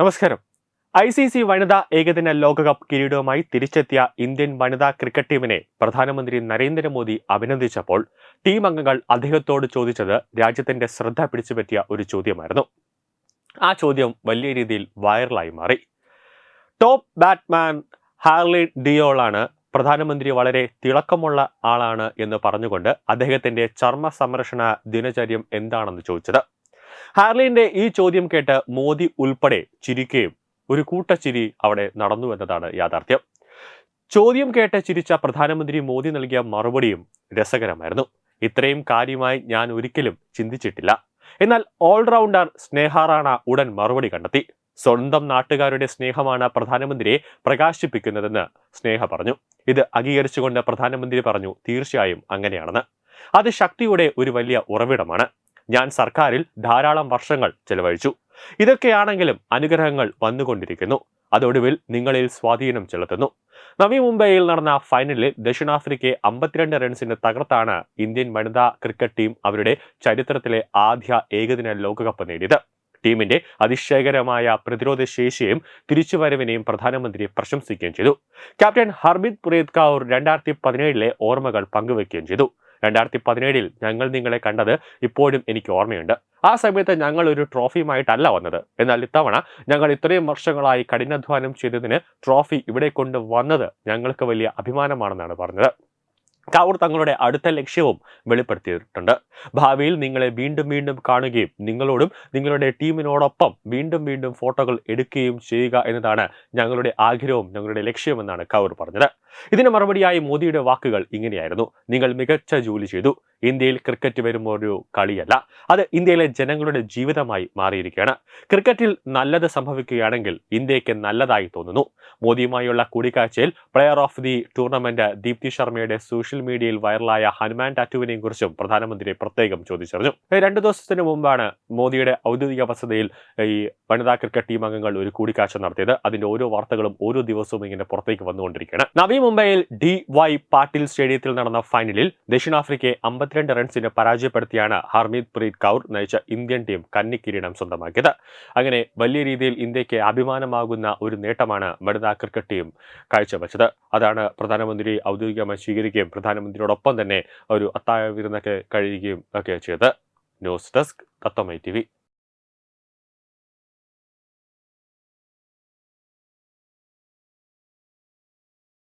നമസ്കാരം. I C C വനിതാ ഏകദിന ലോകകപ്പ് കിരീടവുമായി തിരിച്ചെത്തിയ ഇന്ത്യൻ വനിതാ ക്രിക്കറ്റ് ടീമിനെ പ്രധാനമന്ത്രി നരേന്ദ്രമോദി അഭിനന്ദിച്ചപ്പോൾ ടീം അംഗങ്ങൾ അദ്ദേഹത്തോട് ചോദിച്ചത് രാജ്യത്തിന്റെ ശ്രദ്ധ പിടിച്ചുപറ്റിയ ഒരു ചോദ്യമായിരുന്നു. ആ ചോദ്യം വലിയ രീതിയിൽ വൈറലായി മാറി. ടോപ്പ് ബാറ്റ്മാൻ ഹാർലി ഡിയോളാണ് പ്രധാനമന്ത്രി വളരെ തിളക്കമുള്ള ആളാണ് എന്ന് പറഞ്ഞുകൊണ്ട് അദ്ദേഹത്തിന്റെ ചർമ്മ സംരക്ഷണ ദിനചര്യം എന്താണെന്ന് ചോദിച്ചത്. ഹാർലിന്റെ ഈ ചോദ്യം കേട്ട് മോദി ഉൾപ്പെടെ ചിരിക്കുകയും ഒരു കൂട്ടച്ചിരി അവിടെ നടന്നു എന്നതാണ് യാഥാർത്ഥ്യം. ചോദ്യം കേട്ട് ചിരിച്ച പ്രധാനമന്ത്രി മോദി നൽകിയ മറുപടിയും രസകരമായിരുന്നു. ഇത്രയും കാര്യമായി ഞാൻ ഒരിക്കലും ചിന്തിച്ചിട്ടില്ല. എന്നാൽ ഓൾറൗണ്ടർ സ്നേഹ ഉടൻ മറുപടി കണ്ടെത്തി. സ്വന്തം നാട്ടുകാരുടെ സ്നേഹമാണ് പ്രധാനമന്ത്രിയെ പ്രകാശിപ്പിക്കുന്നതെന്ന് സ്നേഹ പറഞ്ഞു. ഇത് അംഗീകരിച്ചുകൊണ്ട് പ്രധാനമന്ത്രി പറഞ്ഞു തീർച്ചയായും അങ്ങനെയാണെന്ന്. അത് ശക്തിയുടെ ഒരു വലിയ ഉറവിടമാണ്. ഞാൻ സർക്കാരിൽ ധാരാളം വർഷങ്ങൾ ചെലവഴിച്ചു. ഇതൊക്കെയാണെങ്കിലും അനുഗ്രഹങ്ങൾ വന്നുകൊണ്ടിരിക്കുന്നു. അതൊടുവിൽ നിങ്ങളിൽ സ്വാധീനം ചെലുത്തുന്നു. നവി മുംബൈയിൽ നടന്ന ഫൈനലിൽ ദക്ഷിണാഫ്രിക്കയെ അമ്പത്തിരണ്ട് റൺസിന് തകർത്താണ് ഇന്ത്യൻ വനിതാ ക്രിക്കറ്റ് ടീം അവരുടെ ചരിത്രത്തിലെ ആദ്യ ഏകദിന ലോകകപ്പ് നേടിയത്. ടീമിന്റെ അതിശയകരമായ പ്രതിരോധ ശേഷിയും തിരിച്ചുവരവിനെയും പ്രധാനമന്ത്രി പ്രശംസിക്കുകയും ചെയ്തു. ക്യാപ്റ്റൻ ഹർമിത് പുരേത് കൗർ രണ്ടായിരത്തി പതിനേഴിലെ ഓർമ്മകൾ പങ്കുവെക്കുകയും ചെയ്തു. രണ്ടായിരത്തി പതിനേഴിൽ ഞങ്ങൾ നിങ്ങളെ കണ്ടത് ഇപ്പോഴും എനിക്ക് ഓർമ്മയുണ്ട്. ആ സമയത്ത് ഞങ്ങൾ ഒരു ട്രോഫിയുമായിട്ടല്ല വന്നത്. എന്നാൽ ഇത്തവണ ഞങ്ങൾ ഇത്രയും വർഷങ്ങളായി കഠിനാധ്വാനം ചെയ്തതിന് ട്രോഫി ഇവിടെ കൊണ്ടുവന്നത് ഞങ്ങൾക്ക് വലിയ അഭിമാനമാണെന്നാണ് പറഞ്ഞത്. കൗർ തങ്ങളുടെ അടുത്ത ലക്ഷ്യവും വെളിപ്പെടുത്തിയിട്ടുണ്ട്. ഭാവിയിൽ നിങ്ങളെ വീണ്ടും വീണ്ടും കാണുകയും നിങ്ങളോടും നിങ്ങളുടെ ടീമിനോടൊപ്പം വീണ്ടും വീണ്ടും ഫോട്ടോകൾ എടുക്കുകയും ചെയ്യുക എന്നതാണ് ഞങ്ങളുടെ ആഗ്രഹവും ഞങ്ങളുടെ ലക്ഷ്യമെന്നാണ് കൗർ പറഞ്ഞത്. ഇതിന് മറുപടിയായി മോദിയുടെ വാക്കുകൾ ഇങ്ങനെയായിരുന്നു. നിങ്ങൾ മികച്ച ജോലി ചെയ്തു. ഇന്ത്യയിൽ ക്രിക്കറ്റ് വരുമ്പോൾ ഒരു കളിയല്ല. അത് ഇന്ത്യയിലെ ജനങ്ങളുടെ ജീവിതമായി മാറിയിരിക്കുകയാണ്. ക്രിക്കറ്റിൽ നല്ലത് സംഭവിക്കുകയാണെങ്കിൽ ഇന്ത്യയ്ക്ക് നല്ലതായി തോന്നുന്നു. മോദിയുമായുള്ള കൂടിക്കാഴ്ചയിൽ player of the tournament Deepti ശർമ്മയുടെ സോഷ്യൽ മീഡിയയിൽ വൈറലായ ഹനുമാൻ ടാറ്റുവിനെയും കുറിച്ചും പ്രധാനമന്ത്രി പ്രത്യേകം ചോദിച്ചറിഞ്ഞു. രണ്ടു ദിവസത്തിന് മുമ്പാണ് മോദിയുടെ ഔദ്യോഗിക വസതിയിൽ ഈ വനിതാ ക്രിക്കറ്റ് ടീം അംഗങ്ങൾ ഒരു കൂടിക്കാഴ്ച നടത്തിയത്. അതിന്റെ ഓരോ വാർത്തകളും ഓരോ ദിവസവും ഇങ്ങനെ പുറത്തേക്ക് വന്നുകൊണ്ടിരിക്കുകയാണ്. നവി മുംബൈയിൽ ഡി വൈ പാട്ടീൽ സ്റ്റേഡിയത്തിൽ നടന്ന ഫൈനലിൽ ദക്ഷിണാഫ്രിക്കയെ അമ്പത്തിരണ്ട് റൺസിന് പരാജയപ്പെടുത്തിയാണ് ഹർമീത് പ്രീത് കൗർ നയിച്ച ഇന്ത്യൻ ടീം കന്നി കിരീടം സ്വന്തമാക്കിയത്. അങ്ങനെ വലിയ രീതിയിൽ ഇന്ത്യയ്ക്ക് അഭിമാനമാകുന്ന ഒരു നേട്ടമാണ് വനിതാ ക്രിക്കറ്റ് ടീം കാഴ്ചവെച്ചത്. അതാണ് പ്രധാനമന്ത്രി ഔദ്യോഗികമായി സ്വീകരിക്കുകയും പ്രധാനമന്ത്രിയോടൊപ്പം തന്നെ ഒരു അത്താഴ വിരുന്നൊക്കെ കഴിയുകയും ഒക്കെ ചെയ്തത്. ന്യൂസ് ഡെസ്ക് തത്വമൈ ടി